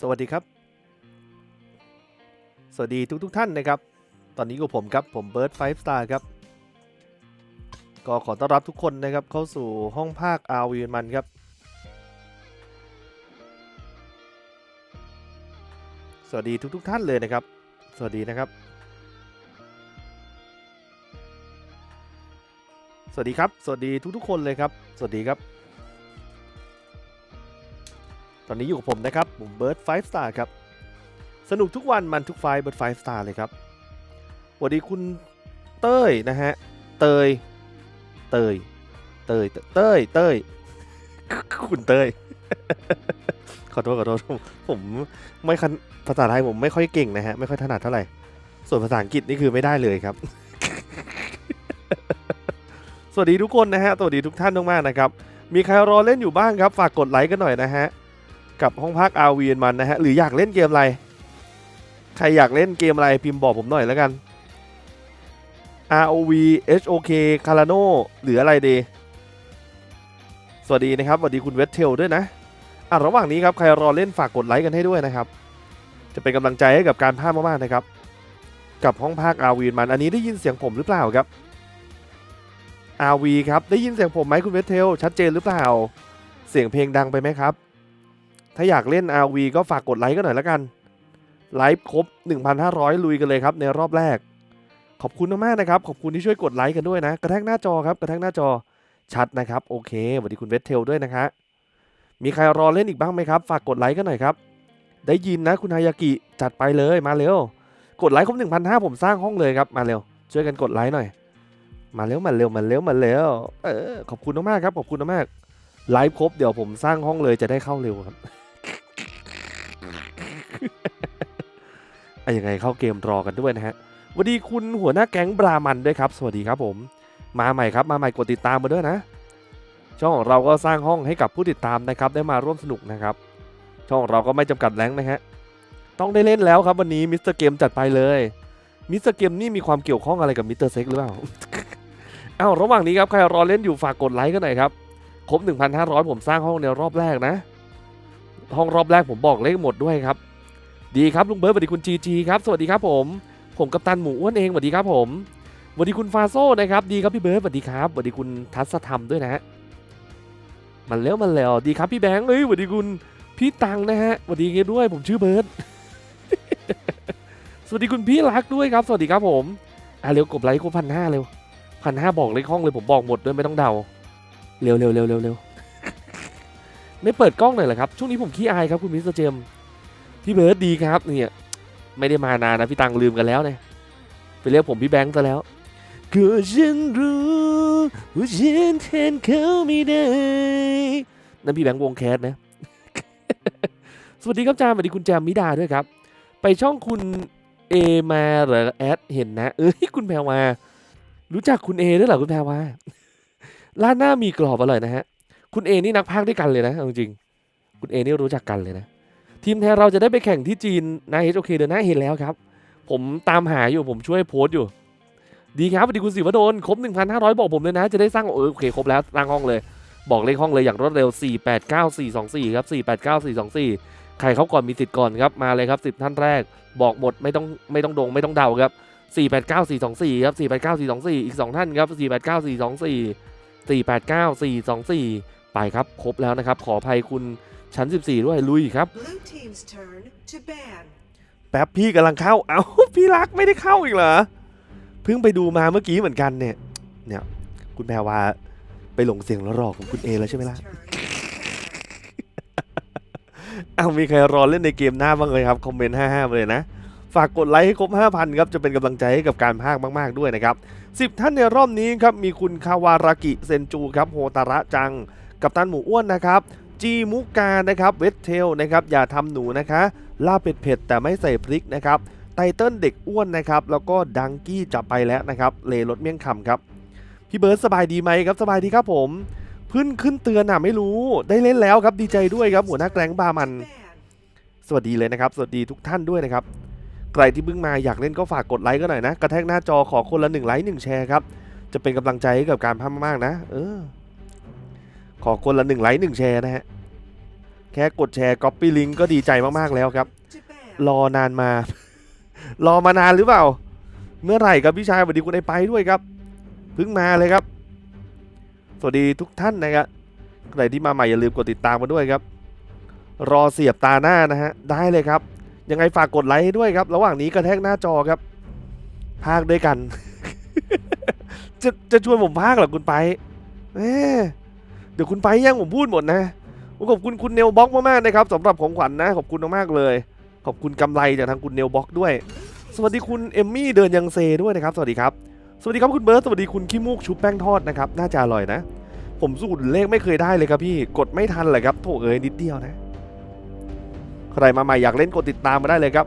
สวัสดีครับ สวัสดีทุกทุกๆท่านนะครับ ตอนนี้กับผมครับ ผมเบิร์ดไฟฟ์สตาร์ครับ ก็ขอต้อนรับทุกคนนะครับเข้าสู่ห้องภาคอาวีมันครับ สวัสดีทุกทุกๆท่านเลยนะครับ สวัสดีนะครับ สวัสดีครับ สวัสดีทุกๆคนเลยครับ สวัสดีครับ ตอนนี้อยู่กับผมนะครับผมเบิร์ดไฟสตาร์ครับ สนุกทุกวันมันทุกไฟเบิร์ดไฟสตาร์เลยครับสวัสดีคุณเต้ยนะฮะ เตย เตย เตย เต้ย เต้ย คุณเต้ย ขอโทษขอโทษผมผมไม่คันภาษาไทยผมไม่ค่อยเก่งนะฮะ ไม่ค่อยถนัดเท่าไหร่ ส่วนภาษาอังกฤษนี่คือไม่ได้เลยครับ สวัสดีทุกคนนะฮะ สวัสดีทุกท่านมากๆนะครับ มีใครรอเล่นอยู่บ้างครับ ฝากกดไลค์กันหน่อยนะฮะ กับห้องพัก RV มันนะฮะหรืออยากเล่นเกมอะไร ใครอยากเล่นเกมอะไรพิมพ์บอกผมหน่อยแล้วกัน ROV HOK c a r a n o หรืออะไรดีสวัสดีนะครับสวัสดีคุณเวทเทลด้วยนะอะระหว่างนี้ครับใครรอเล่นฝากกดไลค์กันให้ด้วยนะครับ จะเป็นกำลังใจให้กับการพากย์มากๆนะครับ กับห้องภาค RV มันอันนี้ได้ยินเสียงผมหรือเปล่าครับ RV ครับได้ยินเสียงผมไหมคุณเวทเทลชัดเจนหรือเปล่า เสียงเพลงดังไปไหมครับ ถ้าอยากเล่น RV ก็ฝากกดไลค์กันหน่อยละกัน ไลฟ์ครบ 1,500 ลุยกันเลยครับในรอบแรก ขอบคุณมากๆนะครับ ขอบคุณที่ช่วยกดไลค์กันด้วยนะ กระแทกหน้าจอครับ กระแทกหน้าจอ ชัดนะครับ โอเคสวัสดีคุณเวทเทลด้วยนะคะ มีใครรอเล่นอีกบ้างไหมครับ ฝากกดไลค์กันหน่อยครับ ได้ยินนะคุณฮายากิ จัดไปเลย มาเร็ว กดไลค์ครบ1,500ผมสร้างห้องเลยครับ มาเร็ว ช่วยกันกดไลค์หน่อย มาเร็ว มาเร็ว มาเร็ว มาเร็ว เออ ขอบคุณมากๆครับ ขอบคุณมากๆไลฟ์ครบเดี๋ยวผมสร้างห้องเลยจะได้เข้าเร็วครับ อะยังไงเข้าเกมรอกันด้วยนะฮะสวัสดีคุณหัวหน้าแก๊งบรามันด้วยครับ สวัสดีครับผม มาใหม่ครับ มาใหม่กดติดตามมาด้วยนะ ช่องของเราก็สร้างห้องให้กับผู้ติดตามนะครับ ได้มาร่วมสนุกนะครับ ช่องของเราก็ไม่จำกัดแรงนะฮะ ต้องได้เล่นแล้วครับวันนี้มิสเตอร์เกมจัดไปเลย มิสเตอร์เกมนี่มีความเกี่ยวข้องอะไรกับมิสเตอร์เซ็กหรือเปล่าเอ้าระหว่างนี้ครับใครรอเล่นอยู่ฝากกดไลค์กันหน่อยครับ ครบ 1,500 ผมสร้างห้องในรอบแรกนะ ห้องรอบแรกผมบอกเลขหมดด้วยครับ ดีครับลุงเบิร์ดสวัสดีคุณจีจีครับสวัสดีครับผมผมกัปตันหมูอ้วนเองสวัสดีครับผมสวัสดีคุณฟาโซนะครับดีครับพี่เบิร์ดสวัสดีครับสวัสดีคุณทัศธรรมด้วยนะฮะมันแล้วมันแล้วดีครับพี่แบงค์เอ้ยสวัสดีคุณพี่ตังนะฮะสวัสดีเงี้ยด้วย ผมชื่อเบิร์ดสวัสดีคุณพี่รักด้วยครับ สวัสดีครับผมอะเร็วกดไลค์ครบพันห้าเร็วพันห้าบอกเลขห้องเลยผมบอกหมดด้วยไม่ต้องเดาเร็วเร็วเร็วเร็วเร็วไม่เปิดกล้องหน่อยเหรอครับช่วงนี้ผมขี้อายครับคุณมิสเตอร์เจมส์ พี่เบิร์ดดีครับเนี่ยไม่ได้มานานนะพี่ตังลืมกันแล้วเนี่ยไปเรียกผมพี่แบงค์ซะแล้วก็ฉันรู้ว่าฉันแทนเขาไม่ได้นั่นพี่แบงค์วงแคสนะสวัสดีครับจามสวัสดีคุณแจมมิดาด้วยครับ ไปช่องคุณเอมาหรือแอดเห็นนะ เอ้ยคุณแพรวารู้จักคุณเอด้วยเหรอคุณแพรวาร้านหน้ามีกรอบอร่อยนะฮะ คุณเอนี่นักพากย์ด้วยกันเลยนะจริงๆคุณเอนี่รู้จักกันเลยนะ ทีมแทนเราจะได้ไปแข่งที่จีนนะเฮโอเคเดือนหน้าเห็นแล้วครับ ผมตามหาอยู่ผมช่วยโพสต์อยู่ ดีครับสวัสดีคุณศิวดลครบ 1,500 บอกผมเลยนะ จะได้สร้างโอเคครบแล้วสร้างห้องเลย บอกเลขห้องเลยอย่างรวดเร็ว 489424 ครับ 489424 ใครเขาก่อนมีสิทธิ์ก่อนครับมาเลยครับ10ท่านแรก บอกหมดไม่ต้องไม่ต้องดงไม่ต้องเดาครับ489424 ครับ 489424 อีก 2 ท่านครับ 489424 489424 ไปครับครบแล้วนะครับขออภัยคุณ ชั้น 14 ด้วยลุยครับ Blue team's turn to ban. แป๊บพี่กำลังเข้า เอ้าพี่รักไม่ได้เข้าอีกเหรอ เพิ่งไปดูมาเมื่อกี้เหมือนกันเนี่ย เนี่ย คุณแพรวาไปหลงเสียงแล้วรอของคุณเอแล้วใช่ไหมล่ะ Turn. อ้าวมีใครรอเล่นในเกมหน้าบ้างเลยครับคอมเมนต์55มาเลยนะ ฝากกดไลค์ให้ครบ 5,000 ครับ จะเป็นกำลังใจให้กับการพากย์มาก ๆ ด้วยนะครับ 10 ท่านในรอบนี้ครับ มีคุณคาวารากิเซนจูครับ โฮตาระจัง กับตันหมูอ้วนนะครับ จีมุกานะครับเวทเทลนะครับอย่าทำหนูนะคะลาบเผ็ดๆแต่ไม่ใส่พริกนะครับไตเติ้ลเด็กอ้วนนะครับแล้วก็ดังกี้จับไปแล้วนะครับเลรถเมี่ยงคำครับพี่เบิร์ดสบายดีไหมครับสบายดีครับผมเพิ่งขึ้นเตือนอะไม่รู้ได้เล่นแล้วครับดีใจด้วยครับหัวหน้าแกรงบามัน สวัสดีเลยนะครับ สวัสดีทุกท่านด้วยนะครับใครที่เพิ่งมาอยากเล่นก็ฝากกดไลค์ก็หน่อยนะ กระแทกหน้าจอขอคนละหนึ่งไลค์หนึ่งแชร์ครับ จะเป็นกำลังใจให้กับการพากย์มากนะ เออ ขอคนละหนึ่งไลค์หนึ่งแชร์นะฮะ แค่กดแชร์ก๊อปปี้ลิงก์ก็ดีใจมากๆแล้วครับ to ban. รอนานมา รอมานานหรือเปล่า เมื่อไหร่ครับพี่ชายสวัสดีคุณไอไปด้วยครับ เพิ่งมาเลยครับ สวัสดีทุกท่านนะครับใครที่มาใหม่อย่าลืมกดติดตามมาด้วยครับ รอเสียบตาหน้านะฮะ ได้เลยครับ ยังไงฝากกดไลค์ให้ด้วยครับ ระหว่างนี้กระแทกหน้าจอครับพากด้วยกัน จะจะชวนผมพากเหรอคุณไปแหม เดี๋ยวคุณไปย่งผมพูดหมดนะขอบคุณคุณเนลบ็อกมากๆนะครับสำหรับของขวัญนะขอบคุณมากๆเลย ขอบคุณกำไรจากทางคุณเนลบ็อกด้วย สวัสดีคุณเอมมี่เดินยังเซด้วยนะครับ สวัสดีครับ สวัสดีครับคุณเบิร์ตสวัสดีคุณขี้มูกชุบแป้งทอดนะครับน่าจะอร่อยนะ ผมสูตรเลขไม่เคยได้เลยครับพี่กดไม่ทันเลยครับโถเอ้ยนิดเดียวนะ ใครมาใหม่อยากเล่นกดติดตามมาได้เลยครับ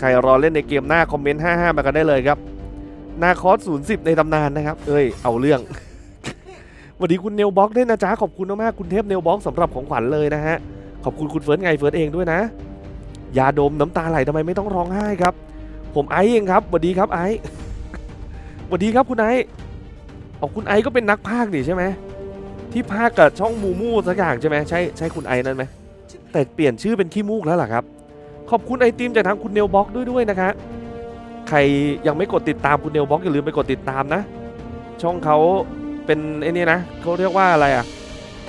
ใครรอเล่นในเกมหน้าคอมเมนต์55มากันได้เลยครับหน้าคอร์ส010ในตำนานนะครับ เอ้ย เอาเรื่อง วัสดีคุณเนลบ็อกด้วยนะจ๊ะขอบคุณมากๆคุณเทพเนลบ็อกสำหรับของขวัญเลยนะฮะขอบคุณคุณเฟิร์สไงเฟิร์สเองด้วยนะยาดมน้ำตาไหลทำไมไม่ต้องร้องไห้ครับ ผมไอซ์เองครับสวัสดีครับไอซ์สวัสดีครับคุณไอซ์เอาคุณไอซ์ก็เป็นนักพากย์นี่ใช่ไหมที่พากย์กับช่องมูมูสักอย่างใช่ไหมใช่ใช่คุณไอซ์นั่นไหมแต่เปลี่ยนชื่อเป็นขี้มูกแล้วล่ะครับ ขอบคุณไอติมจากทางคุณเนลบ็อกด้วยด้วยนะคะใครยังไม่กดติดตามคุณเนลบ็อกอย่าลืมไปกดติดตามนะ ช่องเขา เป็นไอ้นี่นะเขาเรียกว่าอะไรอะ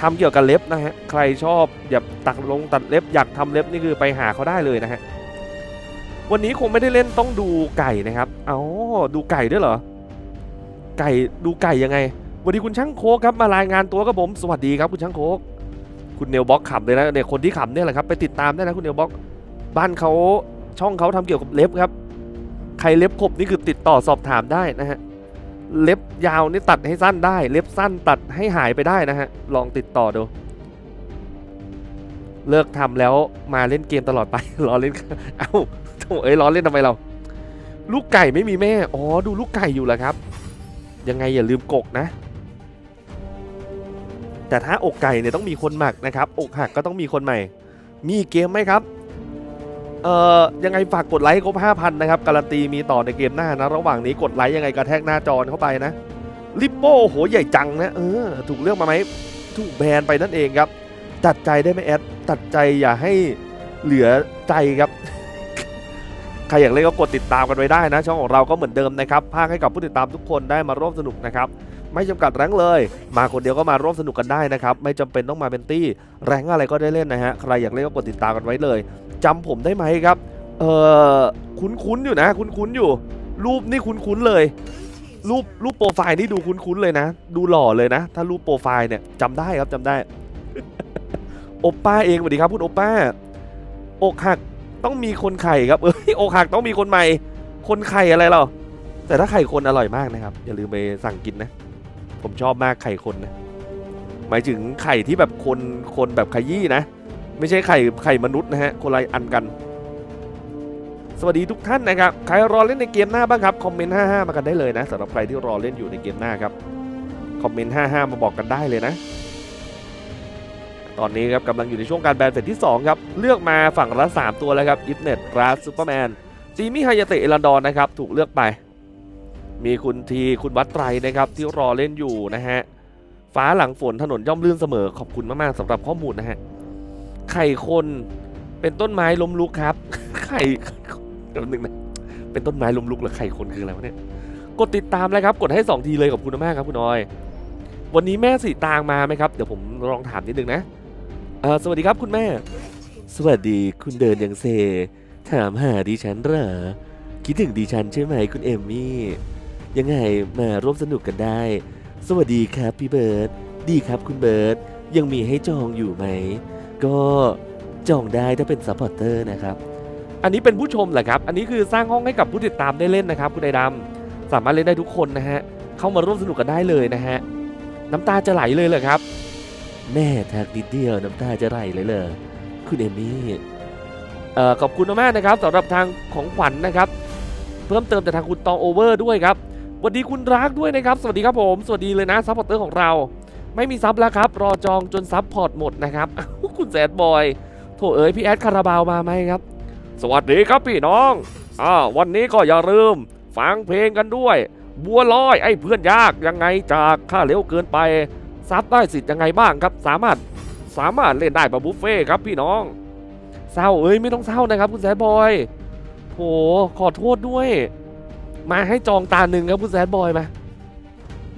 ทำเกี่ยวกับเล็บนะฮะใครชอบอยากตัดลงตัดเล็บอยากทำเล็บนี่คือไปหาเขาได้เลยนะฮะวันนี้คงไม่ได้เล่นต้องดูไก่นะครับเอ้าดูไก่ด้วยเหรอ ไก่ดูไก่ยังไงสวัสดีคุณช่างโคกครับมารายงานตัวกับผมสวัสดีครับคุณช่างโคกคุณเนลบ็อกขับเลยนะเนี่ยคนที่ขับเนี่ยแหละครับไปติดตามได้นะคุณเนลบ็อกบ้านเขาช่องเขาทำเกี่ยวกับเล็บครับ ใครเล็บขบนี่คือติดต่อสอบถามได้นะฮะ เล็บยาวนี่ตัดให้สั้นได้ เล็บสั้นตัดให้หายไปได้นะฮะ ลองติดต่อดู เลิกทำแล้วมาเล่นเกมตลอดไปรอเล่น เอ้าโถเอ้ยรอเล่นทำไมเรา ลูกไก่ไม่มีแม่ อ๋อ ดูลูกไก่อยู่เหรอครับ ยังไงอย่าลืมกกนะ แต่ถ้าอกไก่เนี่ยต้องมีคนหมักนะครับ อกหักก็ต้องมีคนใหม่ มีเกมไหมครับ เอ่อยังไงฝากกดไลค์ให้ครบ5,000นะครับการันตีมีต่อในเกมหน้านะระหว่างนี้กดไลค์ยังไงกระแทกหน้าจอเข้าไปนะลิปโป้โหใหญ่จังนะเออถูกเลือกมาไหมถูกแบนไปนั่นเองครับตัดใจได้ไหมแอดตัดใจอย่าให้เหลือใจครับใครอยากเล่นก็กดติดตามกันไว้ได้นะ ช่องของเราก็เหมือนเดิมนะครับพากให้กับผู้ติดตามทุกคนได้มาร่วมสนุกนะครับไม่จำกัดแรงเลย มาคนเดียวก็มาร่วมสนุกกันได้นะครับ ไม่จำเป็นต้องมาเป็นตี้ แรงอะไรก็ได้เล่นนะฮะ ใครอยากเล่นก็กดติดตามกันไว้เลย จำผมได้ไหมครับ เออคุ้นๆอยู่นะ คุ้นๆอยู่ รูปนี่คุ้นๆเลย รูปรูปโปรไฟล์นี่ดูคุ้นๆเลยนะ ดูหล่อเลยนะ ถ้ารูปโปรไฟล์เนี่ยจำได้ครับจำได้โอปป้าเองสวัสดีครับคุณโอปป้าอกหักต้องมีคนไข่ครับเอ้ยอกหักต้องมีคนใหม่ คนไข่อะไรเราแต่ถ้าไข่คนอร่อยมากนะครับ อย่าลืมไปสั่งกินนะ ผมชอบมากไข่คนนะหมายถึงไข่ที่แบบคนคนแบบขยี้นะ ไม่ใช่ไข่ไข่มนุษย์นะฮะคนละอันกัน สวัสดีทุกท่านนะครับ ใครรอเล่นในเกมหน้าบ้างครับ คอมเมนต์ 55 มากันได้เลยนะสำหรับใครที่รอเล่นอยู่ในเกมหน้าครับ คอมเมนต์ 55 มาบอกกันได้เลยนะ ตอนนี้ครับกำลังอยู่ในช่วงการแบนเฟสที่ 2 ครับ เลือกมาฝั่งละ 3 ตัวแล้วครับอิฟเน็ตราสซูเปอร์แมนซีมิฮายาเตะเอรันดอนนะครับ ถูกเลือกไป มีคุณทีคุณวัดไตรนะครับที่รอเล่นอยู่นะฮะฟ้าหลังฝนถนนย่อมลื่นเสมอขอบคุณมากๆสำหรับข้อมูลนะฮะ ไข่คนเป็นต้นไม้ล้มลุกครับ ไข่เดี๋ยวหนึ่งนะเป็นต้นไม้ล้มลุกหรือไข่คนคืออะไรวะเนี่ยกดติดตามเลยครับ กดให้ 2 ทีเลยขอบคุณมากครับคุณออย วันนี้แม่สีตางมาไหมครับ เดี๋ยวผมลองถามนิดนึงนะเออสวัสดีครับคุณแม่ สวัสดีคุณเดินยังเซ ถามหาดิฉันเหรอคิดถึงดิฉันใช่ไหมคุณเอมมี่ ยังไงมาร่วมสนุกกันได้ สวัสดีครับพี่เบิร์ดดีครับคุณเบิร์ดยังมีให้จองอยู่ไหม ก็จองได้ถ้าเป็นซัพพอร์เตอร์นะครับ อันนี้เป็นผู้ชมเหรอครับ อันนี้คือสร้างห้องให้กับผู้ติดตามได้เล่นนะครับคุณไอดำสามารถเล่นได้ทุกคนนะฮะ เข้ามาร่วมสนุกกันได้เลยนะฮะ น้ำตาจะไหลเลยเหรอครับ แม่ทักนิดเดียวน้ำตาจะไหลเลยเหรอคุณเอมี่เอ่อขอบคุณมากๆนะครับสำหรับทางของขวัญนะครับ เพิ่มเติมจากทางคุณตองโอเวอร์ด้วยครับสวัสดีคุณรักด้วยนะครับ สวัสดีครับผม สวัสดีเลยนะซัพพอร์เตอร์ของเรา ไม่มีซับแล้วครับ รอจองจนซับพอร์ตหมดนะครับคุณแซดบอยโถเอ๋ยพี่แอดคาราบาวมาไหมครับ สวัสดีครับพี่น้องอ่าวันนี้ก็อย่าลืมฟังเพลงกันด้วย บัวลอยไอ้เพื่อนยากยังไงจากค่าเร็วเกินไปซับได้สิทธิ์ยังไงบ้างครับ สามารถสามารถเล่นได้แบบบุฟเฟ่ครับพี่น้อง เศร้าเอ้ยไม่ต้องเศร้านะครับ คุณแซดบอยโหขอโทษด้วย มาให้จองตาหนึ่งครับคุณแซดบอยมา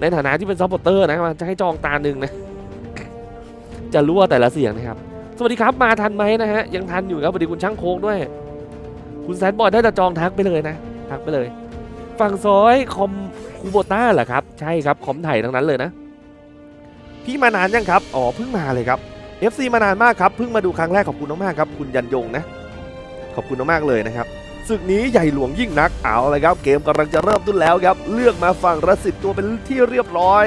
ในฐานะที่เป็นซัพพอร์เตอร์นะมาจะให้จองตาหนึ่งนะ จะรั่วแต่ละเสียงนะครับ สวัสดีครับมาทันไหมนะฮะ ยังทันอยู่ครับสวัสดีคุณช่างโค้กด้วย คุณแซดบอยถ้าจะจองทักไปเลยนะ ทักไปเลย ฝั่งซ้ายคอมคูโบต้าเหรอครับ ใช่ครับคอมไถ่ทั้งนั้นเลยนะ พี่มานานยังครับ อ๋อเพิ่งมาเลยครับ FC มานานมากครับ เพิ่งมาดูครั้งแรกขอบคุณมากๆครับ คุณยันยงนะ ขอบคุณมากๆเลยนะครับ ศึกนี้ใหญ่หลวงยิ่งนักเอาเลยครับ เกมกำลังจะเริ่มต้นแล้วครับ เลือกมาฝั่งละสิบตัวเป็นที่เรียบร้อย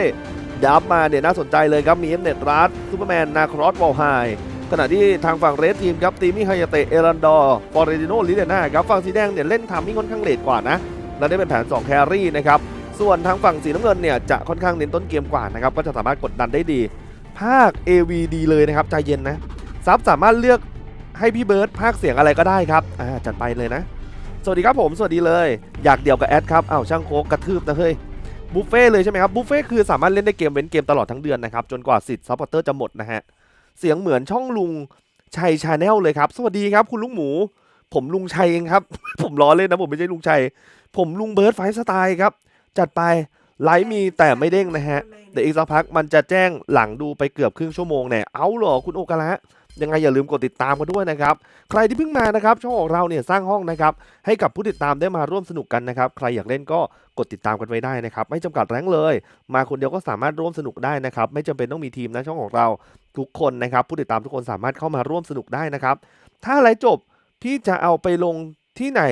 ดับมาเนี่ยน่าสนใจเลยครับมีเอ็มเน็ตรัสซูเปอร์แมนนาครอสวอลไฮขณะที่ทางฝั่งเรดทีมครับตีมิฮายาเตเอรันดอร์ฟอร์เรดิโนลิเดน่าครับฝั่งสีแดงเนี่ยเล่นทามิ่งค่อนข้างเลทกว่านะและได้เป็นแผน 2 แครี่นะครับ ส่วนทางฝั่งสีน้ำเงินเนี่ยจะค่อนข้างเน้นต้นเกมกว่านะครับก็จะสามารถกดดันได้ดี ภาค AVD เลยนะครับ ใจเย็นนะซับสามารถเลือกให้พี่เบิร์ดภาคเสียงอะไรก็ได้ครับอ่าจัดไปเลยนะ สวัสดีครับผมสวัสดีเลย อยากเดี่ยวกับแอดครับอ้าวช่างโคกกระทืบนะเฮ้ยบุฟเฟ่เลยใช่ไหมครับบุฟเฟ่คือสามารถเล่นได้เกมเว้นเกมตลอดทั้งเดือนนะครับจนกว่าสิทธิ์ซัพพอร์เตอร์จะหมดนะฮะเสียงเหมือนช่องลุงชัยชาแนลเลยครับ สวัสดีครับคุณลุงหมู ผมลุงชัยเองครับ ผมล้อเล่นนะผมไม่ใช่ลุงชัย ผมลุงเบิร์ดไฟสไตล์ครับ จัดไปไลฟ์มีแต่ไม่เด้งนะฮะเดี๋ยวอีกสักพักมันจะแจ้งหลังดูไปเกือบครึ่งชั่วโมงเนี่ยเอาเหรอคุณโอกาละ ยังไงอย่าลืมกดติดตามกันด้วยนะครับ ใครที่เพิ่งมานะครับ ช่องของเราเนี่ยสร้างห้องนะครับ ให้กับผู้ติดตามได้มาร่วมสนุกกันนะครับ ใครอยากเล่นก็กดติดตามกันไว้ได้นะครับ ไม่จำกัดแรงเลย มาคนเดียวก็สามารถร่วมสนุกได้นะครับ ไม่จำเป็นต้องมีทีมนะช่องของเราทุกคนนะครับ ผู้ติดตามทุกคนสามารถเข้ามาร่วมสนุกได้นะครับ ถ้าไลฟ์จบพี่จะเอาไปลงที่ไหน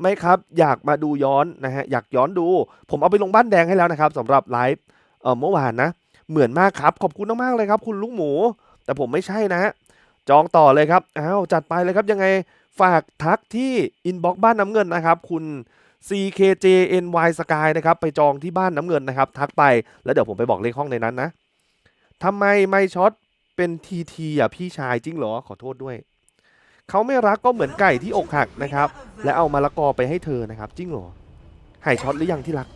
ไหมครับ อยากมาดูย้อนนะฮะอยากย้อนดู ผมเอาไปลงบ้านแดงให้แล้วนะครับสำหรับไลฟ์เอ่อเมื่อวานนะ เหมือนมากครับ ขอบคุณมากๆเลยครับ คุณลูกหมู แต่ผมไม่ใช่นะฮะ จองต่อเลยครับอ้าวจัดไปเลยครับยังไงฝากทักที่อินบ็อกบ้านน้ำเงินนะครับ คุณ CKJNY Sky นะครับไปจองที่บ้านน้ำเงินนะครับ ทักไปแล้วเดี๋ยวผมไปบอกเลขห้องในนั้นนะทำไมไม่ช็อตเป็นทีทีอะพี่ชายจริงเหรอขอโทษด้วย เขาไม่รักก็เหมือนไก่ที่อกหักนะครับ และเอามะละกอไปให้เธอนะครับ จริงเหรอหายช็อตหรือยังที่รัก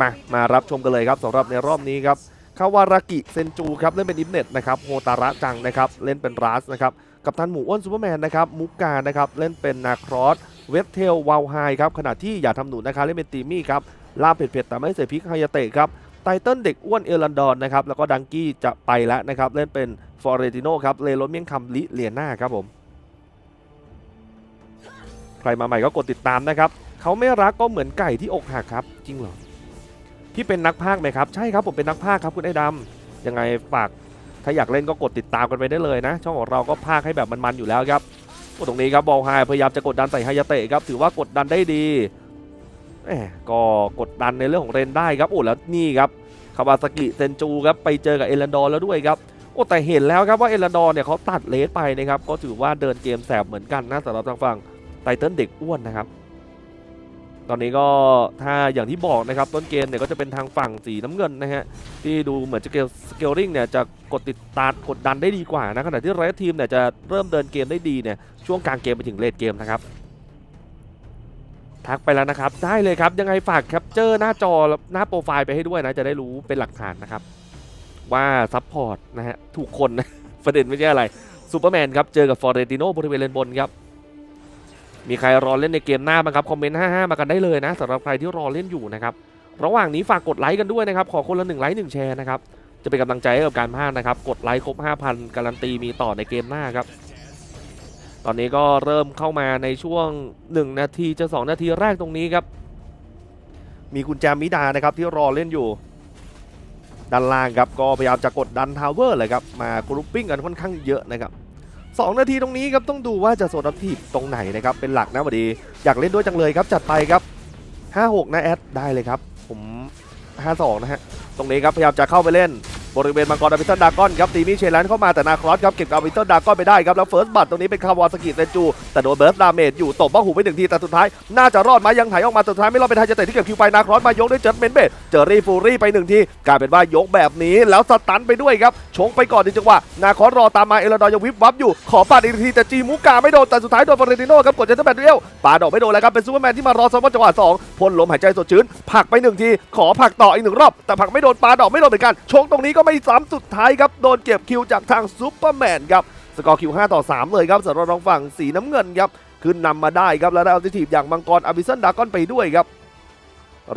มามารับชมกันเลยครับสำหรับในรอบนี้ครับ คาวารากิเซนจูครับเล่นเป็นอิฟเน็ตนะครับโฮตาระจังนะครับเล่นเป็นรัสนะครับกับทันหมูอ้วนซูเปอร์แมนนะครับมุกกานะครับเล่นเป็นนาครอสเวสเทลวาวไฮครับขณะที่อย่าทำหนูนะครับเล่นเป็นตีมี่ครับลาบเผ็ดๆแต่ไม่ใส่พริกไฮยาเตะครับไตเติ้ลเด็กอ้วนเอรันดอนนะครับแล้วก็ดังกี้จะไปแล้วนะครับเล่นเป็นฟอร์เรติโนครับเลโรเมียงคำลิเลียนาครับผมใครมาใหม่ก็กดติดตามนะครับเขาไม่รักก็เหมือนไก่ที่อกหักครับจริงเหรอ พี่เป็นนักพากไหมครับ ใช่ครับผมเป็นนักพากครับคุณไอ้ดำยังไงฝากถ้าอยากเล่นก็กดติดตามกันไปได้เลยนะ ช่องของเราก็พากให้แบบมันๆอยู่แล้วครับโอ้ตรงนี้ครับบอลไฮพยายามจะกดดันใส่ไฮยาเตะครับถือว่ากดดันได้ดีแหมก็กดดันในเรื่องของเรนได้ครับโอ้แล้วนี่ครับคาวาซากิเซนจูครับไปเจอกับเอรันดอร์แล้วด้วยครับโอ้แต่เห็นแล้วครับว่าเอรันดอร์เนี่ยเขาตัดเลสไปนะครับก็ถือว่าเดินเกมแสบเหมือนกันนะสำหรับทางฝั่งไตเติ้ลเด็กอ้วนนะครับ ตอนนี้ก็ถ้าอย่างที่บอกนะครับต้นเกมเนี่ยก็จะเป็นทางฝั่งสีน้ำเงินนะฮะที่ดูเหมือนจะเกลสเกลลิงเนี่ยจะกดติดตามกดดันได้ดีกว่านะขณะที่เรทีมเนี่ยจะเริ่มเดินเกมได้ดีเนี่ยช่วงกลางเกมไปถึงเลดเกมนะครับทักไปแล้วนะครับ ได้เลยครับยังไงฝากแคปเจอร์หน้าจอหน้าโปรไฟล์ไปให้ด้วยนะจะได้รู้เป็นหลักฐานนะครับ ว่าซัพพอร์ตนะฮะถูกคนนะประเด็นไม่ใช่อะไรซูเปอร์แมนครับเจอกับฟอร์เรติโนบริเวณเลนบนครับ มีใครรอเล่นในเกมหน้าบ้างครับคอมเมนต์55มากันได้เลยนะสำหรับใครที่รอเล่นอยู่นะครับระหว่างนี้ฝากกดไลค์กันด้วยนะครับขอคนละ1ไลค์1แชร์นะครับจะเป็นกำลังใจให้กับการพากนะครับกดไลค์ครบ 5,000 การันตีมีต่อในเกมหน้าครับตอนนี้ก็เริ่มเข้ามาในช่วง 1 นาทีจะ 2 นาทีแรกตรงนี้ครับ มีคุณแจมมิดานะครับที่รอเล่นอยู่ ด้านล่างครับก็พยายามจะกดดันทาวเวอร์เลยครับมากรุ๊ปปิ้งกันค่อนข้างเยอะนะครับ สองนาทีตรงนี้ครับต้องดูว่าจะโซนอัพทีฟตรงไหนนะครับเป็นหลักนะพอดี อยากเล่นด้วยจังเลยครับจัดไปครับ 56 นะแอดได้เลยครับ ผม 52 นะฮะตรงนี้ครับพยายามจะเข้าไปเล่น บริเวณมังกรดาวิสันดากอนครับตีมีเชลันเข้ามาแต่นาครอสครับเก็บกับดาวิสันดากอนไปได้ครับแล้วเฟิร์สบัตตรงนี้เป็นคาวาสกิเซนจู แต่โดนเบิร์สดาเมจอยู่ตบบ้าหูไปหนึ่งทีแต่สุดท้ายน่าจะรอดไหมายังไถออกมาสุดท้ายไม่รอดเป็นไทยจะเตะที่เก็บคิวไปนาครอสมายกด้วยเจัดเมนเบสเจอรี่ฟูรี่ไปหนึ่งทีกลายเป็นว่ายกแบบนี้แล้วสตันไปด้วยครับชงไปก่อนในจังหวะนาครอสรอตามมาเอลดอยังวิบวับอยู่ขอปาดอีกทีแต่จีมูกาไม่โดนแต่สุดท้ายโดนฟอร์เรติโน่ครับกดเจนเตอร์แบนเดียวปาดอกไม่โดนแล้วครับเป็นซูเปอร์แมนที่มารอซ้อมจังหวะสองพ่นลมหายใจสดชื่นผักไปหนึ่งทีขอผักต่ออีกหนึ่งรอบแต่ผักไม่โดนปาดอกไม่โดนเหมือนกันชงตรงนี้ก็ไม่ไม่ซ้ำสุดท้ายครับ โดนเก็บคิวจากทางซูเปอร์แมนครับ สกอร์คิว 5 ต่อ 3 เลยครับสำหรับทางฝั่งสีน้ำเงินครับ ขึ้นนำมาได้ครับ แล้วได้อัลติทีฟอย่างมังกรอบิสันดากอนไปด้วยครับ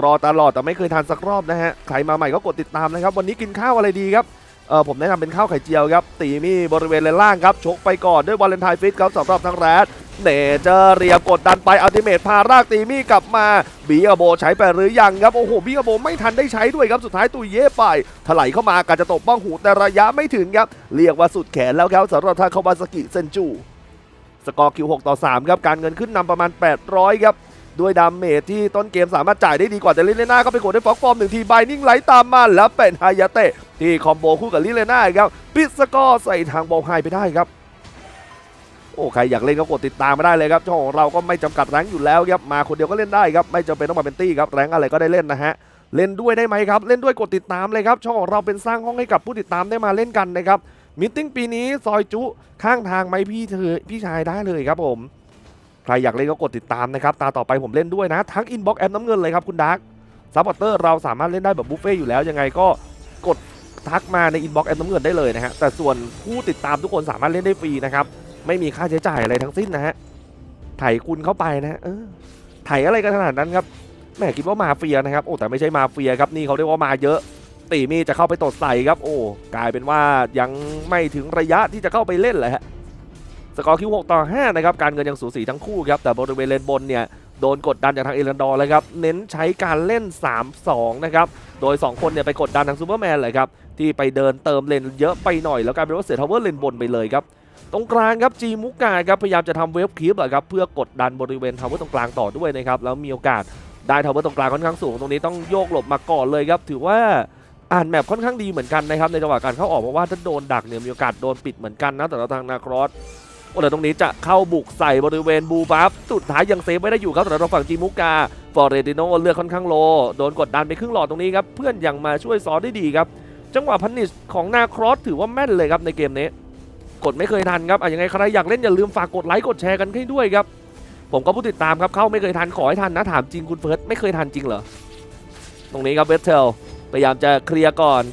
รอตลอดแต่ไม่เคยทานสักรอบนะฮะ ใครมาใหม่ก็กดติดตามนะครับ วันนี้กินข้าวอะไรดีครับเออผมแนะนำเป็นข้าวไข่เจียวครับ ตีมี่บริเวณเลนล่างครับ ชกไปก่อนด้วยวาเลนไทน์ฟิตครับสำหรับทางแรด เนเจอร์เรียกดดันไปอัลติเมทพารากตีมี่กลับมาบีอโบใช้ไปหรือยังครับ โอ้โหบีอโบไม่ทันได้ใช้ด้วยครับสุดท้ายตุยเย่ไปถลายเข้ามากาจะตบบ้องหูแต่ระยะไม่ถึงครับ เรียกว่าสุดแขนแล้วครับสำหรับทางคาวาซากิเซนจูสกอร์คิว6ต่อ3ครับการเงินขึ้นนำประมาณ 800ครับด้วยดาเมจที่ต้นเกมสามารถจ่ายได้ดีกว่าแต่ลิเลน่าก็ไปกดได้ฟอกฟอร์มหนึ่งทีบายนิ่งไหลตามมาแล้วเป็นฮายาเตะที่คอมโบคู่กับลิเลน่าครับปิดสกอร์ใส่ทางบอลไฮไปได้ครับ โอ้ใครอยากเล่นก็กดติดตามมาได้เลยครับช่องของเราก็ไม่จำกัดแรงอยู่แล้วครับมาคนเดียวก็เล่นได้ครับไม่จำเป็นต้องมาเป็นตี้ครับแรงอะไรก็ได้เล่นนะฮะเล่นด้วยได้ไหมครับ เล่นด้วยกดติดตามเลยครับ ช่องของเราเป็นสร้างห้องให้กับผู้ติดตามได้มาเล่นกันนะครับมิทติ้งปีนี้ซอยจุข้างทางไหมพี่เธอพี่ชายได้เลยครับผมใครอยากเล่นก็กดติดตามนะครับตาต่อไปผมเล่นด้วยนะ ทั้งอินบ็อกแอปน้ำเงินเลยครับคุณดาร์กซัพพอร์เตอร์เราสามารถเล่นได้แบบบุฟเฟ่ต์อยู่แล้วยังไงก็กดทักมาในอินบ็อกแอปน้ำเงินได้เลยนะฮะแต่ส่วนผู้ติดตามทุกคนสามารถเล่นได้ฟรีนะครับ ไม่มีค่าใช้จ่ายอะไรทั้งสิ้นนะฮะไถคุณเข้าไปนะเออไถอะไรกันขนาดนั้นครับแม่คิดว่ามาเฟียนะครับ โอ้แต่ไม่ใช่มาเฟียครับนี่เขาเรียกว่ามาเยอะ ตีมีจะเข้าไปตดใส่ครับ โอ้กลายเป็นว่ายังไม่ถึงระยะที่จะเข้าไปเล่นเลยฮะสกอร์คิว6ต่อ5นะครับการเงินยังสูสีทั้งคู่ครับแต่บริเวณเลนบนเนี่ยโดนกดดันจากทางเอรันดอร์เลยครับ เน้นใช้การเล่น 3-2 นะครับ โดย 2 คนเนี่ยไปกดดันทางซูเปอร์แมนเลยครับ ที่ไปเดินเติมเลนเยอะไปหน่อยแล้วกลายเป็นว่าเสียทาวเวอร์เลนบนไปเลยครับ ตรงกลางครับจีมุกาครับพยายามจะทำเวฟคลิปแหละครับเพื่อกดดันบริเวณทาวเวอร์ตรงกลางต่อด้วยนะครับแล้วมีโอกาสได้ทาวเวอร์ตรงกลางค่อนข้างสูงตรงนี้ต้องโยกหลบมาก่อนเลยครับถือว่าอ่านแมปค่อนข้างดีเหมือนกันนะครับในจังหวะการเข้าออกเพราะว่าถ้าโดนดักเนี่ยมีโอกาสโดนปิดเหมือนกันนะแต่เราทางนาครอสโอ้แต่ตรงนี้จะเข้าบุกใส่บริเวณบูบัฟสุดท้ายยังเซฟไม่ได้อยู่ครับสำหรับทาฝั่งจีมุกาฟอร์เรติโนเลือกค่อนข้างโลโดนกดดันไปครึ่งหลอดตรงนี้ครับเพื่อนยังมาช่วยซอสได้ดีครับจังหวะพันนิชของนาครอสถือว่าแม่นเลยครับในเกมนี้ กดไม่เคยทันครับอะยังไงใครอยากเล่นอย่าลืมฝากกดไลค์กดแชร์กันให้ด้วยครับ ผมก็ผู้ติดตามครับเข้าไม่เคยทันขอให้ทันนะถามจริงคุณเฟิร์สไม่เคยทันจริงเหรอตรงนี้ครับเวสเทลพยายามจะเคลียร์ก่อน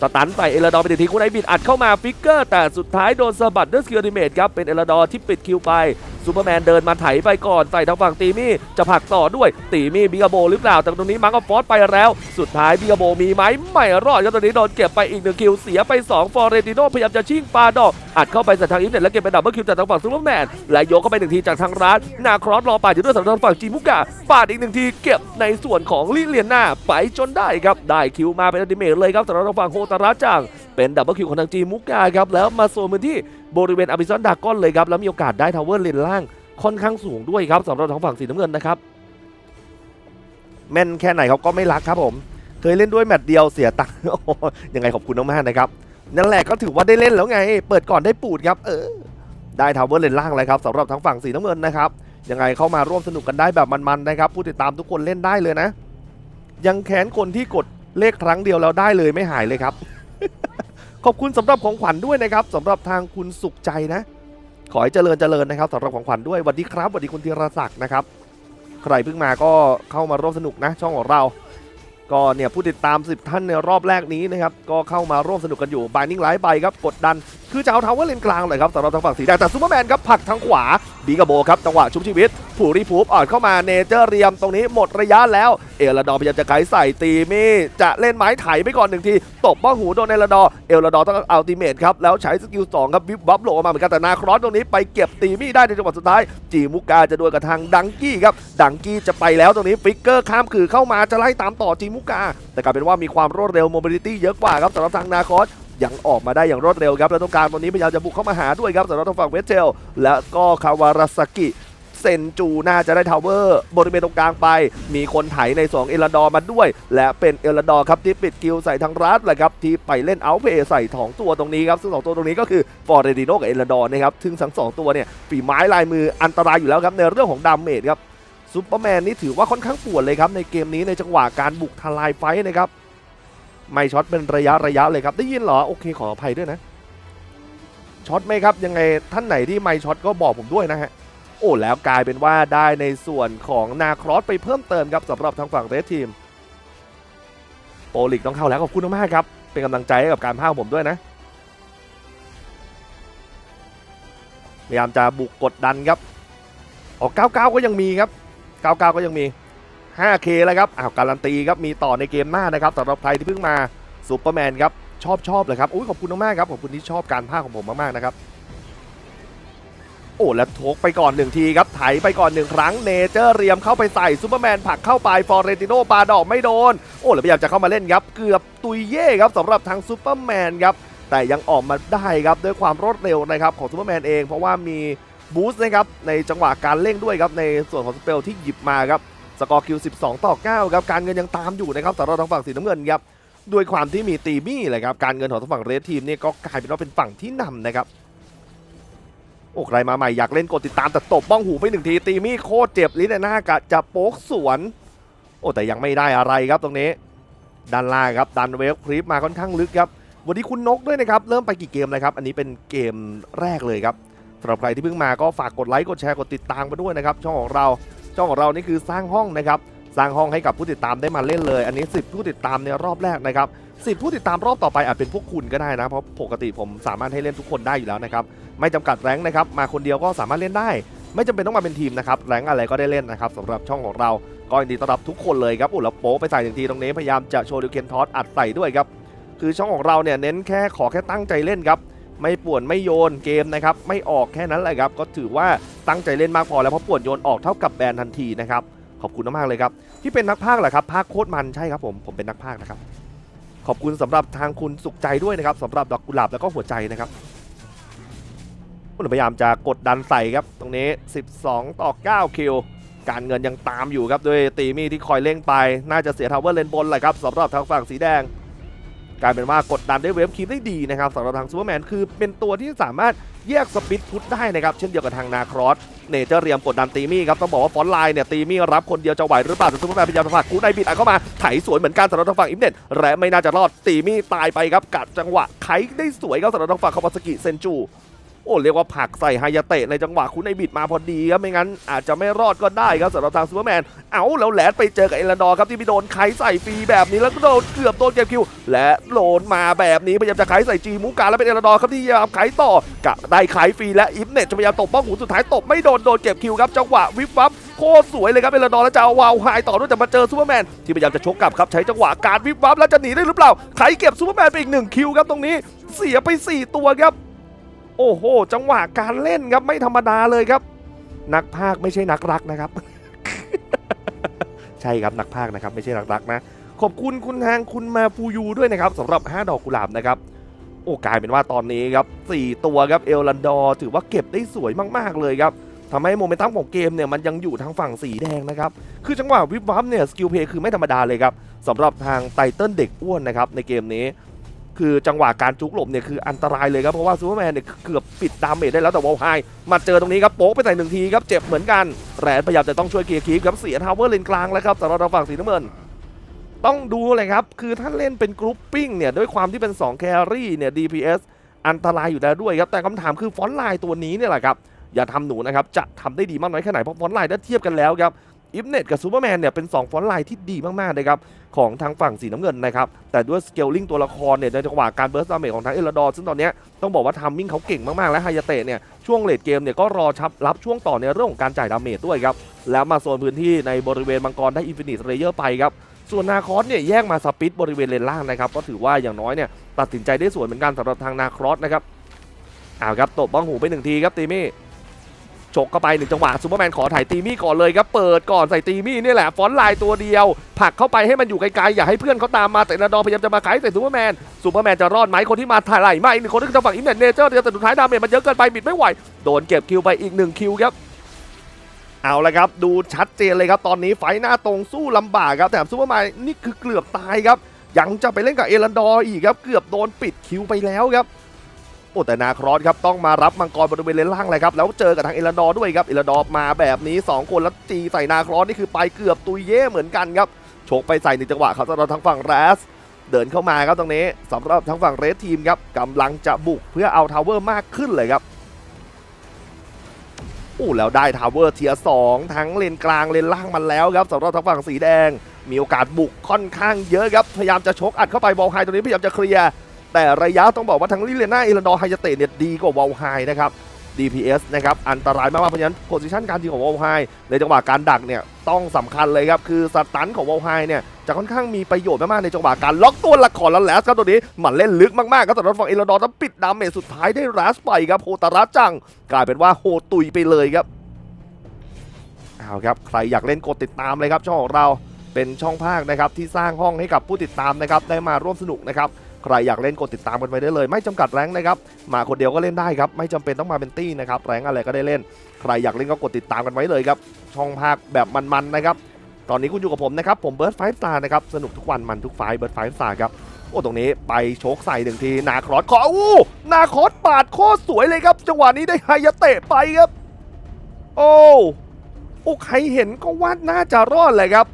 สตันไปเอลดอร์ไปติดทีคุณไอบิดอัดเข้ามาฟิกเกอร์แต่สุดท้ายโดนสะบัดด้วยสกิลดิเมตครับเป็นเอลดอร์ที่ปิดคิวไป ซูเปอร์แมนเดินมาไถไปก่อนใส่ทางฝั่งตีมี่จะผลักต่อด้วยตีมี่บิกาโบหรือเปล่าแต่ตรงนี้มังก็ฟอสไปแล้ว สุดท้ายบิกาโบมีไหมไม่รอดครับตอนนี้โดนเก็บไปอีกหนึ่งคิวเสียไป2ฟอร์เรติโนพยายามจะชิงปาดอกอัดเข้าไปจากทางอิฟเน็ตแล้วเก็บเป็นดับเบิลคิวจากทางฝั่งซูเปอร์แมนและโยกเข้าไปหนึ่งทีจากทางร้านนาครอสรอปาดอยู่ด้วยสำหรับทางฝั่งจีมุกะปาดอีกหนึ่งทีเก็บในส่วนของลิเลียนาไปจนได้ครับได้คิวมาเป็นอัลติเมทเลยครับสำหรับทางฝั่งโฮตาระจัง เป็นดับเบิลคิวของทางจีมุกาครับแล้วมาโซนพื้นที่บริเวณอบิซอนดากอนเลยครับแล้วมีโอกาสได้ทาวเวอร์เลนล่างค่อนข้างสูงด้วยครับสำหรับทางฝั่งสีน้ำเงินนะครับแม่นแค่ไหนเขาก็ไม่รักครับผม เคยเล่นด้วยแมตช์เดียวเสียตังค์ยังไงขอบคุณมากๆนะครับนั่นแหละก็ถือว่าได้เล่นแล้วไง เปิดก่อนได้ปูดครับเออได้ทาวเวอร์เลนล่างเลยครับสำหรับทางฝั่งสีน้ำเงินนะครับยังไงเข้ามาร่วมสนุกกันได้แบบมันๆนะครับ ผู้ติดตามทุกคนเล่นได้เลยนะ ยังแค้นคนที่กดเลขครั้งเดียวแล้วได้เลยไม่หายเลยครับ ขอบคุณสำหรับของขวัญด้วยนะครับสำหรับทางคุณสุขใจนะ ขอให้เจริญเจริญนะครับสำหรับของขวัญด้วยสวัสดีครับสวัสดีคุณธีรศักดิ์นะครับ ใครเพิ่งมาก็เข้ามาร่วมสนุกนะ ช่องของเรา ก็เนี่ยผู้ติดตาม 10 ท่านในรอบแรกนี้นะครับ ก็เข้ามาร่วมสนุกกันอยู่บายนิ่งไลฟ์ไปครับ กดดัน คือจะเอาทาวเวอร์เลนกลางเลยครับสำหรับทางฝั่งสีแดงแต่ซูเปอร์แมนครับผลักทางขวาบีกาโบครับ จังหวะชุบชีวิต ผูรีพูฟอ่อนเข้ามาเนเจอร์เรียมตรงนี้หมดระยะแล้ว เอลดอพยายามจะไกใส่ตีมี่จะเล่นไม้ไถไปก่อนหนึ่งทีตบบ้าหูโดนเอลดอร์เอลดอต้องเอัลติเมทครับแล้วใช้สกิล2ครับวิบวับโหลออกมาเหมือนกันแต่นาครอสตรงนี้ไปเก็บตีมี่ได้ในจังหวะสุดท้ายจีมุกาจะดวลกับทางดังกี้ครับดังกี้จะไปแล้วตรงนี้ฟิกเกอร์ข้ามคือเข้ามาจะไล่ตามต่อจีมกกา แต่กลายเป็นว่ามีความรวดเร็วโมบิลิตี้เยอะกว่าครับสำหรับทางนาคอสยังออกมาได้อย่างรวดเร็วครับแล้วตรงกลางตรงนี้พยายามจะบุกเข้ามาหาด้วยครับสำหรับทางฝั่งเวสเทลและก็คาวาราสกิเซนจูน่าจะได้ทาวเวอร์บริเวณตรงกลางไป มีคนไถใน2เอลดอร์มาด้วย และเป็นเอลดอร์ครับที่ปิดกิลใส่ทางรัฐแหละครับที่ไปเล่นเอาเพย์ใส่สองตัวตรงนี้ครับซึ่งสองตัวตรงนี้ก็คือฟอร์เรดิโนกับเอลดอร์นะครับซึ่งทั้งสองตัวเนี่ยฝีไม้ลายมืออันตรายอยู่แล้วครับในเรื่องของดาเมจครับ ซูเปอร์แมนนี่ถือว่าค่อนข้างปวดเลยครับในเกมนี้ในจังหวะการบุกทลายไฟนะครับไม่ช็อตเป็นระยะระยะเลยครับ ได้ยินเหรอ โอเคขออภัยด้วยนะช็อตไหมครับ ยังไงท่านไหนที่ไม่ช็อตก็บอกผมด้วยนะฮะ โอ้แล้วกลายเป็นว่าได้ในส่วนของนาครอสไปเพิ่มเติมครับสำหรับทางฝั่งเรดทีมโปรลิกต้องเข้าแล้วขอบคุณมากครับ เป็นกำลังใจให้กับการพากย์ของผมด้วยนะพยายามจะบุกกดดันครับ ออก 99 ก็ยังมีครับ 99 ก็ยังมี 5K แล้วครับอ้าวการันตีครับมีต่อในเกมหน้านะครับสำหรับใครที่เพิ่งมาซูเปอร์แมนครับชอบชอบเลยครับอุ้ยขอบคุณมากๆครับขอบคุณที่ชอบการพากย์ของผมมากๆนะครับโอ้แล้วโทกไปก่อนหนึ่งทีครับไถไปก่อนหนึ่งครั้งเนเจอร์เรียมเข้าไปใส่ซูเปอร์แมนผักเข้าไปฟอร์เรติโนปาดอกไม่โดน โอ้แล้วพยายามจะเข้ามาเล่นครับ เกือบตุยเย่ครับสำหรับทางซูเปอร์แมนครับแต่ยังออกมาได้ครับด้วยความรวดเร็วนะครับของซูเปอร์แมนเอง เพราะว่ามี บูสต์นะครับในจังหวะการเร่งด้วยครับในส่วนของสเปลที่หยิบมาครับสกอร์คิว 12 ต่อ 9 ครับ การเงินยังตามอยู่นะครับสำหรับทางฝั่งสีน้ำเงินครับด้วยความที่มีตีมี่เลยครับการเงินของทางฝั่งเรดทีมเนี่ยก็กลายเป็นว่าเป็นฝั่งที่นำนะครับโอ้ใครมาใหม่อยากเล่นกดติดตามแต่ตบบ้องหูไปหนึ่งทีตีมี่โคตรเจ็บลิ้นนหน้ากะจะโป๊กสวน โอ้แต่ยังไม่ได้อะไรครับตรงนี้ด้านล่างครับดันเวฟคลิปมาค่อนข้างลึกครับวันนี้คุณนกด้วยนะครับเริ่มไปกี่เกมเลยครับอันนี้เป็นเกมแรกเลยครับ สำหรับใครที่เพิ่งมาก็ฝากกดไลค์กดแชร์กดติดตามมาด้วยนะครับช่องของเราช่องของเรานี่คือสร้างห้องนะครับสร้างห้องให้กับผู้ติดตามได้มาเล่นเลย อันนี้ 10 ผู้ติดตามในรอบแรกนะครับ10 ผู้ติดตามรอบต่อไปอาจเป็นพวกคุณก็ได้นะเพราะปกติผมสามารถให้เล่นทุกคนได้อยู่แล้วนะครับไม่จำกัดแรงนะครับมาคนเดียวก็สามารถเล่นได้ ไม่จำเป็นต้องมาเป็นทีมนะครับแรงอะไรก็ได้เล่นนะครับสำหรับช่องของเราก็ยินดีต้อนรับทุกคนเลยครับอุลโป๊ะไปใส่อย่างทีตรงนี้พยายามจะโชว์ดิวเคนทอสอัดใส่ด้วยครับคือช่องของเราเนี่ยเน้นแค่ขอแค่ตั้งใจเล่นครับ ไม่ป่วนไม่โยนเกมนะครับไม่ออกแค่นั้นแหละครับก็ถือว่าตั้งใจเล่นมากพอแล้วเพราะป่วนโยนออกเท่ากับแบนทันทีนะครับขอบคุณมากๆเลยครับที่เป็นนักพากย์เหรอครับพากโคตรมันใช่ครับผมผมเป็นนักพากย์นะครับขอบคุณสำหรับทางคุณสุขใจด้วยนะครับสำหรับดอกกุหลาบแล้วก็หัวใจนะครับคุณพยายามจะกดดันใส่ครับตรงนี้ 12 ต่อ 9 คิว การเงินยังตามอยู่ครับด้วยตีมี่ที่คอยเร่งไป น่าจะเสียทาวเวอร์เลนบนแหละครับสำหรับทางฝั่งสีแดง กลายเป็นว่ากดดันได้เวฟคีปได้ดีนะครับสำหรับทางซูเปอร์แมนคือเป็นตัวที่สามารถแยกสปิดพุทได้นะครับ เช่นเดียวกับทางนาครอสเนเจอร์เรียมกดดันตีมี่ครับต้องบอกว่าฟอนไลน์เนี่ยตีมี่รับคนเดียวจะไหวหรือเปล่าแต่ซูเปอร์แมนพยายามจะผลักกูไนบิดอัดเข้ามาไถสวนเหมือนกันสำหรับทางฝั่งอิมเนตและไม่น่าจะรอดตีมี่ตายไปครับกัดจังหวะไขได้สวยครับสำหรับทางฝั่งคาวาซากิเซนจู โอ้เรียกว่าผักใส่ฮายาเตะในจังหวะคุณไอบิดมาพอดีครับไม่งั้นอาจจะไม่รอดก็ได้ครับสำหรับทางซูเปอร์แมนเอาแล้วแลนไปเจอกับเอลันดอร์ครับที่ไปโดนไขใส่ฟรีแบบนี้แล้วก็โดนเกือบโดนเก็บคิว และโหลนมาแบบนี้พยายามจะไขใส่จีมูกาแล้วเป็นเอลันดอร์ครับที่พยายามไขต่อกะได้ไขฟรีและอิฟเน็ตจะพยายามตบป้องหูสุดท้ายตบไม่โดนโดนเก็บคิวครับจังหวะวิบวับโคตรสวยเลยครับเอลันดอร์แล้วจะเอาวาวไฮต่อด้วยแต่มาเจอซูเปอร์แมนที่พยายามจะชกกลับครับใช้จังหวะการวิบวับแล้วจะหนีได้หรือเปล่าไขเก็บซูเปอร์แมนไปอีกหนึ่งคิวครับตรงนี้เสียไปสี่ตัวครับ โอ้โห จังหวะการเล่นครับไม่ธรรมดาเลยครับ นักพากไม่ใช่นักรักนะครับ ใช่ครับนักพากนะครับ ไม่ใช่นักรักนะ ขอบคุณคุณทางคุณมาฟูยูด้วยนะครับสำหรับ 5 ดอกกุหลาบนะครับโอ้กลายเป็นว่าตอนนี้ครับ 4 ตัวครับเอลันดอร์ถือว่าเก็บได้สวยมาก ๆ เลยครับทำให้โมเมนตัมของเกมเนี่ยมันยังอยู่ทางฝั่งสีแดงนะครับ คือจังหวะวิบวับเนี่ยสกิลเพย์คือไม่ธรรมดาเลยครับสำหรับทางไตเติ้ลเด็กอ้วนนะครับในเกมนี้ คือจังหวะการจุกหลบเนี่ยคืออันตรายเลยครับ เพราะว่าซูเปอร์แมนเนี่ยเกือบปิดดาเมจได้แล้วแต่วอลไฮมาเจอตรงนี้ครับโป๊กไปใส่หนึ่งทีครับเจ็บเหมือนกันแรนพยายามจะต้องช่วยเกียร์คีฟครับเสียทาวเวอร์เลนกลางแล้วครับสำหรับทางฝั่งสีน้ำเงินต้องดูเลยครับ คือถ้าเล่นเป็นกรุ๊ปปิ้งเนี่ย ด้วยความที่เป็น 2 แครี่เนี่ย DPS อันตรายอยู่แล้วด้วยครับ แต่คำถามคือฟอนต์ไลน์ตัวนี้เนี่ยแหละครับ อย่าทำหนูนะครับ จะทำได้ดีมากน้อยแค่ไหน เพราะฟอนต์ไลน์ถ้าเทียบกันแล้วครับ อิฟเน็ตกับซูเปอร์แมนเนี่ยเป็น2ฟอนต์ไลน์ที่ดีมากๆนะครับของทางฝั่งสีน้ำเงินนะครับแต่ด้วยสเกลลิงตัวละครเนี่ยในจังหวะการเบิร์สดาเมจของทางเอลดอร์ซึ่งตอนนี้ต้องบอกว่าทัมมิ่งเขาเก่งมากๆ และไฮยาเตะเนี่ยช่วงเลดเกมเนี่ยก็รอชับรับช่วงต่อในเรื่องของการจ่ายดาเมจด้วยครับแล้วมาโซนพื้นที่ในบริเวณมังกรได้อินฟินิตเรเยอร์ไปครับส่วนนาครอสเนี่ยแยกมาสปิดบริเวณเลนล่างนะครับก็ถือว่าอย่างน้อยเนี่ยตัดสินใจได้สวยเหมือนกันสำหรับทางนาครอสนะครับอ้าครับตบบ้องหูไปหนึ่งทีครับตีมี่ ฉกเข้าไปหนึ่งจังหวะซูเปอร์แมนขอถ่ายตีมี่ก่อนเลยครับเปิดก่อนใส่ตีมี่นี่แหละฟอนไลน์ตัวเดียวผลักเข้าไปให้มันอยู่ไกลๆอย่าให้เพื่อนเขาตามมาแต่นาดอพยายามจะมาไขใส่ซูเปอร์แมนซูเปอร์แมนจะรอดไหมคนที่มาถ่ายไหลไม่อีกหนึ่งคนที่จะฝั่งอิมเนตเนเจอร์เดียวแต่สุดท้ายดาเมจมันเยอะเกินไปบิดไม่ไหวโดนเก็บคิวไปอีกหนึ่งคิวครับเอาละครับดูชัดเจนเลยครับตอนนี้ไฟหน้าตรงสู้ลำบากครับแต่ซูเปอร์แมนนี่คือเกือบตายครับยังจะไปเล่นกับเอรันดอร์อีกครับเกือบโดนปิดคิวไปแล้วครับ โอ้แต่นาครอสครับต้องมารับมังกรบริเวณเลนล่างเลยครับแล้วเจอกับทางเอลดอร์ด้วยครับเอลดอร์มาแบบนี้ 2 คนแล้วจีใส่นาครอสนี่คือไปเกือบตุยเย่เหมือนกันครับโฉกไปใส่ในจังหวะครับสำหรับทางฝั่งแรสเดินเข้ามาครับตรงนี้สำหรับทางฝั่งเรสทีมครับกำลังจะบุกเพื่อเอาทาวเวอร์มากขึ้นเลยครับโอ้แล้วได้ทาวเวอร์เทียร์สองทั้งเลนกลางเลนล่างมันแล้วครับสำหรับทางฝั่งสีแดง มีโอกาสบุกค่อนข้างเยอะครับ พยายามจะชกอัดเข้าไปวอลไฮตรงนี้พยายามจะเคลียร์ แต่ระยะต้องบอกว่าทั้งลิเลน่าเอรันดอร์ไฮยาเตเนี่ยดีกว่าวอลไฮนะครับ DPS นะครับอันตรายมากๆเพราะฉะนั้นโพซิชันการยิงของวอลไฮในจังหวะการดักเนี่ยต้องสำคัญเลยครับ คือสตันของวอลไฮเนี่ยจะค่อนข้างมีประโยชน์มากๆในจังหวะการล็อกตัวละครแล้วแลสครับตัวนี้มันเล่นลึกมากๆครับแต่รถฝั่งเอรันดอร์ต้องปิดดาเมจสุดท้ายได้แรสไปครับโฮตาระจัง กลายเป็นว่าโฮตุยไปเลยครับเอาครับใครอยากเล่นกดติดตามเลยครับช่องของเราเป็นช่องภาคนะครับที่สร้างห้องให้กับผู้ติดตามนะครับได้มาร่วมสนุกนะครับ ใครอยากเล่นกดติดตามกันไปได้เลย ไม่จำกัดแรงนะครับมาคนเดียวก็เล่นได้ครับไม่จำเป็นต้องมาเป็นตี้นะครับแรงอะไรก็ได้เล่น ใครอยากเล่นก็กดติดตามกันไว้เลยครับช่องภาคแบบมันๆนะครับตอนนี้คุณอยู่กับผมนะครับผมเบิร์ดไฟสตาร์นะครับสนุกทุกวันมันทุกไฟเบิร์ดไฟสตาร์ครับโอ้ตรงนี้ไปโชกใส่หนึ่งทีนาครอสขออู้นาครอสปาดโคตรสวยเลยครับ จังหวะนี้ได้ไฮยาเตะไปครับ โอ้โอ้ใครเห็นก็ว่าน่าจะรอดเลยครับ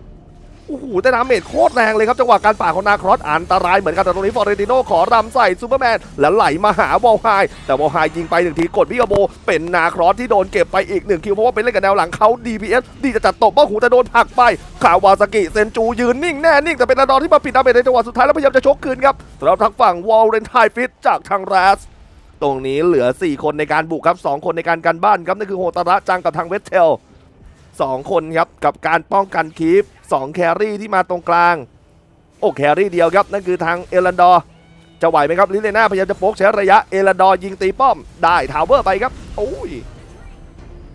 อ้โหแต่ดาเมจโคตรแรงเลยครับจังหวะการป่าของนาครอสอันตรายเหมือนกันแต่ตรงนี้ฟอร์เรนติโนขอรำใส่ซูเปอร์แมนแล้วไหลมาหาวอลไฮแต่วอลไฮยิงไปหนึ่งทีกดพิกาโบ เป็นนาครอสที่โดนเก็บไปอีกหนึ่งคิวเพราะว่าเป็นเล่นกับแนวหลังเขา DPS ดีจะจัดตบบ้าหูแต่โดนผักไปขาวาซากิเซนจูยืนนิ่งแน่นิ่งแต่เป็นนาดอนที่มาปิดดาเมจในจังหวะสุดท้ายแล้วพยายามจะชกคืนครับสำหรับทางฝั่งวอลเรนไทฟิตจากทางแรสตรงนี้เหลือ 4 คนในการบุกครับ 2 คนในการกันบ้านครับนั่นคือโฮตาระจังกับทางเวสเทล2คนครับกับการป้องกันคีฟ 2 แครี่ที่มาตรงกลาง โอ้แครี่เดียวครับ นั่นคือทางเอรันดอร์จะไหวไหมครับลิเลน่าพยายามจะโป๊กใช้ระยะเอรันดอร์ยิงตีป้อมได้ทาวเวอร์ไปครับโอ้ย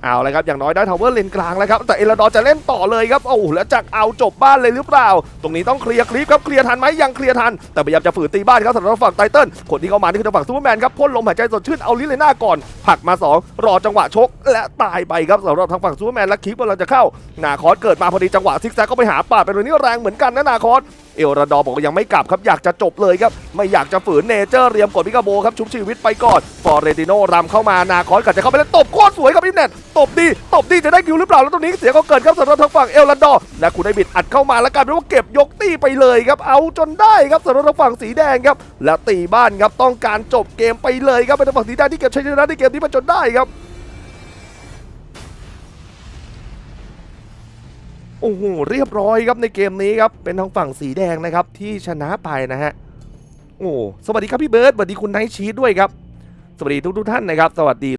เอาเลยครับอย่างน้อยได้ทาวเวอร์เลนกลางแล้วครับแต่เอรันดอร์จะเล่นต่อเลยครับโอ้แล้วจากเอาจบบ้านเลยหรือเปล่า ตรงนี้ต้องเคลียร์คลิปครับเคลียร์ทันไหมยังเคลียร์ทัน แต่พยายามจะฝืนตีบ้านครับสำหรับฝั่งไทเทิลคนที่เข้ามานี่คือฝั่งซูเปอร์แมนครับพ่นลมหายใจสดชื่นเอาลิเลน่าก่อนผักมา 2 รอจังหวะชก และตายไปครับสำหรับทางฝั่งซูเปอร์แมนและคลิปกำลังจะเข้านาคอสเกิดมาพอดีจังหวะซิกแซกก็ไปหาปาดเป็นวันนี้แรงเหมือนกันนะนาคอส เอลราดอบอกว่ายังไม่กลับครับอยากจะจบเลยครับ ไม่อยากจะฝืนเนเจอร์เรียมกดพิกาโบครับชุบชีวิตไปก่อนฟอร์เรติโนรำเข้ามานาคอสกัดจะเข้าไปแล้วตบโคตรสวยครับอิมเน็ตตบดีตบดีจะได้คิวหรือเปล่าแล้วตรงนี้เสียงก็เกิดครับสำหรับทางฝั่งเอลราดอและคุณไอบิดอัดเข้ามาแล้วกลายเป็นว่าเก็บยกตีไปเลยครับเอาจนได้ครับสำหรับทางฝั่งสีแดงครับและตีบ้านครับต้องการจบเกมไปเลยครับเป็นทางฝั่งสีแดงที่เก็บชัยชนะในเกมนี้มาจนได้ครับ โอ้โหเรียบร้อยครับในเกมนี้ครับเป็นทางฝั่งสีแดงนะครับที่ชนะไปนะฮะโอ้สวัสดีครับพี่เบิร์ดสวัสดีคุณไนท์ชีสด้วยครับสวัสดีทุกทุกท่านนะครับ สวัสดี